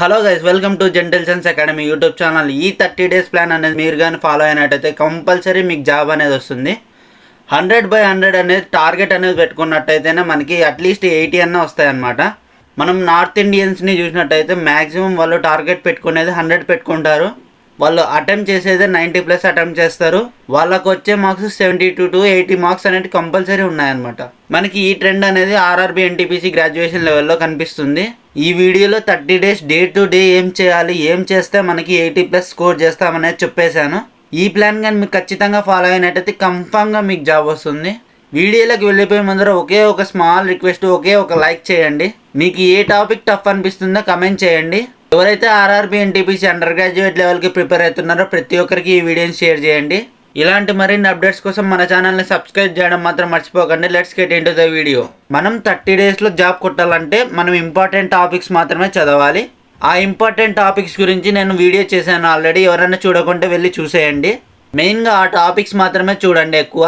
Hello guys welcome to gentle science academy YouTube channel ఈ thirty days plan అనేది మీరు కానీ ఫాలో అయినట్టయితే కంపల్సరీ మీకు జాబ్ అనేది వస్తుంది. హండ్రెడ్ బై హండ్రెడ్ అనేది టార్గెట్ అనేది పెట్టుకున్నట్టయితేనే మనకి అట్లీస్ట్ ఎయిటీ అన్న వస్తాయన్నమాట. మనం నార్త్ ఇండియన్స్ని చూసినట్టయితే మ్యాక్సిమం వాళ్ళు టార్గెట్ పెట్టుకునేది హండ్రెడ్ పెట్టుకుంటారు. వాళ్ళు అటెంప్ట్ చేసేదే నైంటీ ప్లస్ అటెంప్ట్ చేస్తారు. వాళ్ళకు వచ్చే marks seventy two to eighty marks అనేది కంపల్సరీ ఉన్నాయన్నమాట. మనకి ఈ ట్రెండ్ అనేది ఆర్ఆర్బి ఎన్టీపీసీ గ్రాడ్యుయేషన్ లెవెల్లో కనిపిస్తుంది. ఈ వీడియోలో thirty days day to day ఏం చేయాలి ఏం చేస్తే మనకి ఎయిటీ ప్లస్ స్కోర్ చేస్తామనేది చెప్పేశాను. ఈ ప్లాన్ కానీ మీకు ఖచ్చితంగా ఫాలో అయినట్టయితే కన్ఫామ్గా మీకు జాబ్ వస్తుంది. వీడియోలోకి వెళ్ళిపోయే ముందర ఒకే ఒక స్మాల్ రిక్వెస్ట్ ఒకే ఒక లైక్ చేయండి. మీకు ఏ టాపిక్ టఫ్ అనిపిస్తుందో కమెంట్ చేయండి. ఎవరైతే ఆర్ఆర్బి ఎన్టీపీసీ అండర్ గ్రాడ్యుయేట్ లెవెల్కి ప్రిపేర్ అవుతున్నారో ప్రతి ఒక్కరికి ఈ వీడియోని షేర్ చేయండి. ఇలాంటి మరిన్ని అప్డేట్స్ కోసం మన ఛానల్ని సబ్స్క్రైబ్ చేయడం మాత్రం మర్చిపోకండి. Let's get into the video. మనం థర్టీ డేస్లో జాబ్ కొట్టాలంటే మనం ఇంపార్టెంట్ టాపిక్స్ మాత్రమే చదవాలి. ఆ ఇంపార్టెంట్ టాపిక్స్ గురించి నేను వీడియో చేశాను ఆల్రెడీ. ఎవరైనా చూడకుంటే వెళ్ళి చూసేయండి. మెయిన్గా ఆ టాపిక్స్ మాత్రమే చూడండి ఎక్కువ.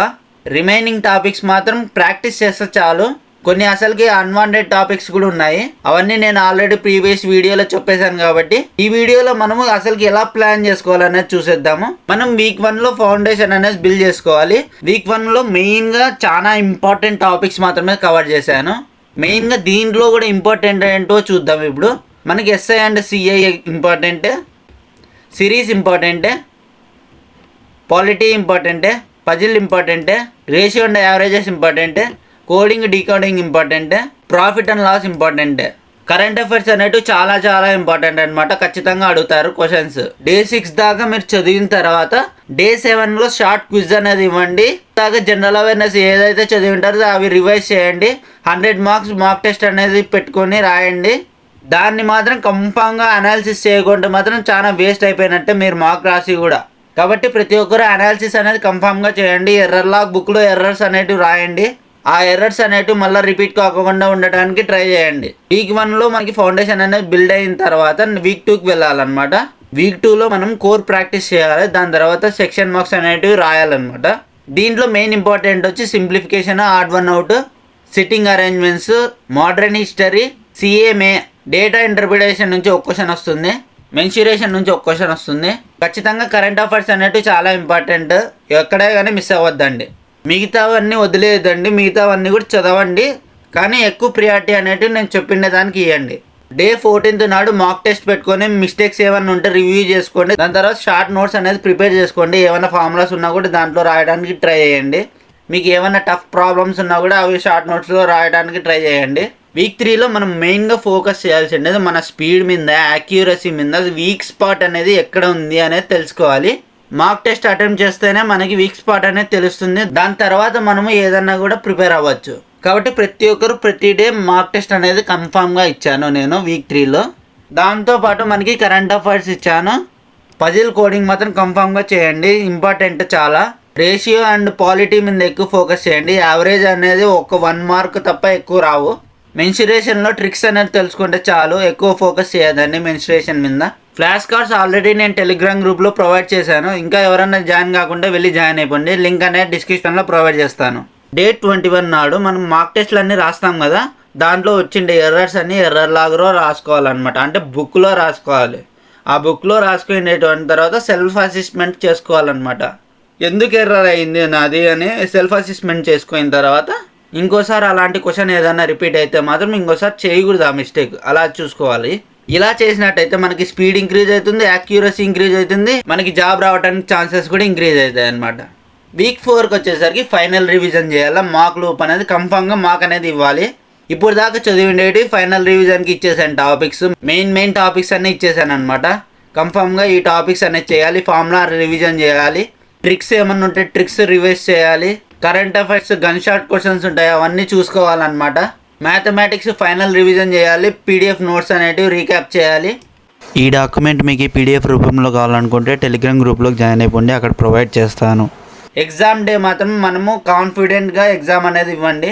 రిమైనింగ్ టాపిక్స్ మాత్రం ప్రాక్టీస్ చేస్తే చాలు. కొన్ని అసలుకి అన్వాంటెడ్ టాపిక్స్ కూడా ఉన్నాయి. అవన్నీ నేను ఆల్రెడీ ప్రీవియస్ వీడియోలో చెప్పేశాను కాబట్టి ఈ వీడియోలో మనము అసలుకి ఎలా ప్లాన్ చేసుకోవాలనేది చూసేద్దాము. మనం వీక్ వన్లో ఫౌండేషన్ అనేది బిల్డ్ చేసుకోవాలి. వీక్ వన్లో మెయిన్గా చాలా ఇంపార్టెంట్ టాపిక్స్ మాత్రమే కవర్ చేశాను. మెయిన్గా దీంట్లో కూడా ఇంపార్టెంట్ ఏంటో చూద్దాం ఇప్పుడు. మనకి ఎస్ఐ అండ్ సిఐ ఇంపార్టెంటే సిరీస్ ఇంపార్టెంటే పాలిటీ ఇంపార్టెంటే పజిల్ ఇంపార్టెంటే రేషియో అండ్ యావరేజెస్ ఇంపార్టెంటే కోడింగ్ డీకోడింగ్ ఇంపార్టెంటే ప్రాఫిట్ అండ్ లాస్ ఇంపార్టెంటే కరెంట్ అఫైర్స్ అనేవి చాలా చాలా ఇంపార్టెంట్ అనమాట ఖచ్చితంగా అడుగుతారు క్వశ్చన్స్ డే సిక్స్ దాకా మీరు చదివిన తర్వాత డే సెవెన్లో షార్ట్ క్విజ్ అనేది ఇవ్వండి. దాకా జనరల్ అవేర్నెస్ ఏదైతే చదివి ఉంటారో అవి రివైజ్ చేయండి. హండ్రెడ్ మార్క్స్ మార్క్ టెస్ట్ అనేది పెట్టుకొని రాయండి. దాన్ని మాత్రం కంఫామ్గా అనాలిసిస్ చేయకుండా మాత్రం చాలా వేస్ట్ అయిపోయినట్టే మీరు మార్క్ రాసి కూడా. కాబట్టి ప్రతి ఒక్కరు అనాలిసిస్ అనేది కన్ఫామ్గా చేయండి. ఎర్రర్ లాగ్ బుక్లో ఎర్రర్స్ అనేటివి రాయండి. ఆ ఎర్రర్స్ అనేటివి మళ్ళీ రిపీట్ కాకుండా ఉండటానికి ట్రై చేయండి. వీక్ వన్లో మనకి ఫౌండేషన్ అనేది బిల్డ్ అయిన తర్వాత వీక్ టూకి వెళ్ళాలన్నమాట. వీక్ టూలో మనం కోర్ ప్రాక్టీస్ చేయాలి. దాని తర్వాత సెక్షన్ మార్క్స్ అనేటివి రాయాలన్నమాట. దీంట్లో మెయిన్ ఇంపార్టెంట్ వచ్చి simplification odd one out sitting arrangements modern history సిఏమే data interpretation నుంచి ఒక క్వశ్చన్ వస్తుంది. మెన్సురేషన్ నుంచి ఒక క్వశ్చన్ వస్తుంది. ఖచ్చితంగా కరెంట్ అఫైర్స్ అనేవి చాలా ఇంపార్టెంట్ ఎక్కడే కానీ మిస్ అవ్వద్దండి. మిగతావన్నీ వదిలేదండి మిగతావన్నీ కూడా చదవండి. కానీ ఎక్కువ ప్రియారిటీ అనేటివి నేను చెప్పిన దానికి ఇవ్వండి డే ఫోర్టీన్త్ నాడు మాక్ టెస్ట్ పెట్టుకొని మిస్టేక్స్ ఏమైనా ఉంటే రివ్యూ చేసుకోండి. దాని తర్వాత షార్ట్ నోట్స్ అనేది ప్రిపేర్ చేసుకోండి. ఏమైనా ఫార్ములాస్ ఉన్నా కూడా దాంట్లో రాయడానికి ట్రై చేయండి. మీకు ఏమైనా టఫ్ ప్రాబ్లమ్స్ ఉన్నా కూడా అవి షార్ట్ నోట్స్లో రాయడానికి ట్రై చేయండి. వీక్ త్రీలో మనం మెయిన్గా ఫోకస్ చేయాల్సింది మన స్పీడ్ మీద యాక్యూరసీ మీద వీక్ స్పాట్ అనేది ఎక్కడ ఉంది అనేది తెలుసుకోవాలి. మాక్ టెస్ట్ అటెంప్ట్ చేస్తేనే మనకి వీక్ స్పాట్ అనేది తెలుస్తుంది. దాని తర్వాత మనము ఏదన్నా కూడా ప్రిపేర్ అవ్వచ్చు. కాబట్టి ప్రతి ఒక్కరు ప్రతి డే మాక్ టెస్ట్ అనేది కన్ఫామ్గా ఇచ్చాను నేను వీక్ త్రీలో. దాంతోపాటు మనకి కరెంట్ అఫైర్స్ ఇచ్చాను. పజిల్ కోడింగ్ మాత్రం కన్ఫామ్గా చేయండి. ఇంపార్టెంట్ చాలా. రేషియో అండ్ పాలిటీ మీద ఎక్కువ ఫోకస్ చేయండి. యావరేజ్ అనేది ఒక వన్ మార్క్ తప్ప ఎక్కువ రావు. మెన్సురేషన్లో ట్రిక్స్ అనేది తెలుసుకుంటే చాలు. ఎక్కువ ఫోకస్ చేయదండి మెన్సురేషన్ మీద. ఫ్లాష్ కార్డ్స్ ఆల్రెడీ నేను టెలిగ్రామ్ గ్రూప్లో ప్రొవైడ్ చేశాను. ఇంకా ఎవరైనా జాయిన్ కాకుండా వెళ్ళి జాయిన్ అయిపోండి. లింక్ అనేది డిస్క్రిప్షన్లో ప్రొవైడ్ చేస్తాను. డేట్ ట్వంటీ వన్ నాడు మనం మార్క్ టెస్ట్లు అన్నీ రాస్తాం కదా? దాంట్లో వచ్చిండే ఎర్రర్స్ అన్ని ఎర్రర్ లాగా రాసుకోవాలన్నమాట. అంటే బుక్లో రాసుకోవాలి. ఆ బుక్లో రాసుకునేటువంటి తర్వాత సెల్ఫ్ అసెస్మెంట్ చేసుకోవాలన్నమాట. ఎందుకు ఎర్రర్ అయింది నాది అని సెల్ఫ్ అసెస్మెంట్ చేసుకున్న తర్వాత ఇంకోసారి అలాంటి క్వశ్చన్ ఏదైనా రిపీట్ అయితే మాత్రం ఇంకోసారి చేయకూడదు ఆ మిస్టేక్. అలా చూసుకోవాలి. ఇలా చేసినట్టయితే మనకి స్పీడ్ ఇంక్రీజ్ అవుతుంది యాక్యురసీ ఇంక్రీజ్ అవుతుంది మనకి జాబ్ రావడానికి ఛాన్సెస్ కూడా ఇంక్రీజ్ అవుతాయి అనమాట వీక్ ఫోర్కి వచ్చేసరికి ఫైనల్ రివిజన్ చేయాలా? మాక్ లూప్ అనేది కన్ఫామ్గా మాక్ అనేది ఇవ్వాలి. ఇప్పుడు దాకా చదివిండేటి ఫైనల్ రివిజన్కి ఇచ్చేసాను టాపిక్స్. మెయిన్ మెయిన్ టాపిక్స్ అన్నీ ఇచ్చేసాను అనమాట కన్ఫామ్గా ఈ టాపిక్స్ అనేది చేయాలి ఫార్ములా రివిజన్ చేయాలి. ట్రిక్స్ ఏమన్నా ఉంటే ట్రిక్స్ రివైజ్ చేయాలి. Current affairs gun shot questions ఉంటాయి అవన్నీ చూసుకోవాలన్నమాట. మ్యాథమెటిక్స్ ఫైనల్ రివిజన్ చేయాలి పీడిఎఫ్ నోట్స్ అనేటివి రీక్యాప్ చేయాలి. ఈ డాక్యుమెంట్ మీకు పీడిఎఫ్ రూపంలో కావాలనుకుంటే టెలిగ్రామ్ గ్రూప్లోకి జాయిన్ అయిపోండి అక్కడ ప్రొవైడ్ చేస్తాను. ఎగ్జామ్ డే మాత్రం మనము కాన్ఫిడెంట్గా ఎగ్జామ్ అనేది ఇవ్వండి.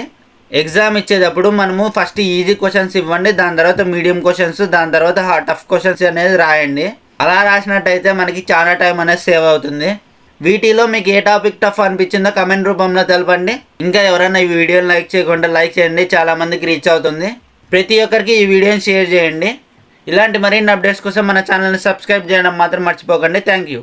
ఎగ్జామ్ ఇచ్చేటప్పుడు మనము ఫస్ట్ ఈజీ క్వశ్చన్స్ ఇవ్వండి దాని తర్వాత మీడియం క్వశ్చన్స్ దాని తర్వాత టఫ్ క్వశ్చన్స్ అనేది రాయండి. అలా రాసినట్టయితే మనకి చాలా టైం అనేది సేవ్ అవుతుంది. వీటిలో మీకు ఏ టాపిక్ టఫ్ అనిపించిందో కమెంట్ రూపంలో తెలపండి. ఇంకా ఎవరైనా ఈ వీడియోని లైక్ చేయకుండా లైక్ చేయండి చాలా మందికి రీచ్ అవుతుంది. ప్రతి ఒక్కరికి ఈ వీడియోని షేర్ చేయండి. ఇలాంటి మరిన్ని అప్డేట్స్ కోసం మన ఛానల్ని సబ్స్క్రైబ్ చేయడం మాత్రం మర్చిపోకండి. Thank you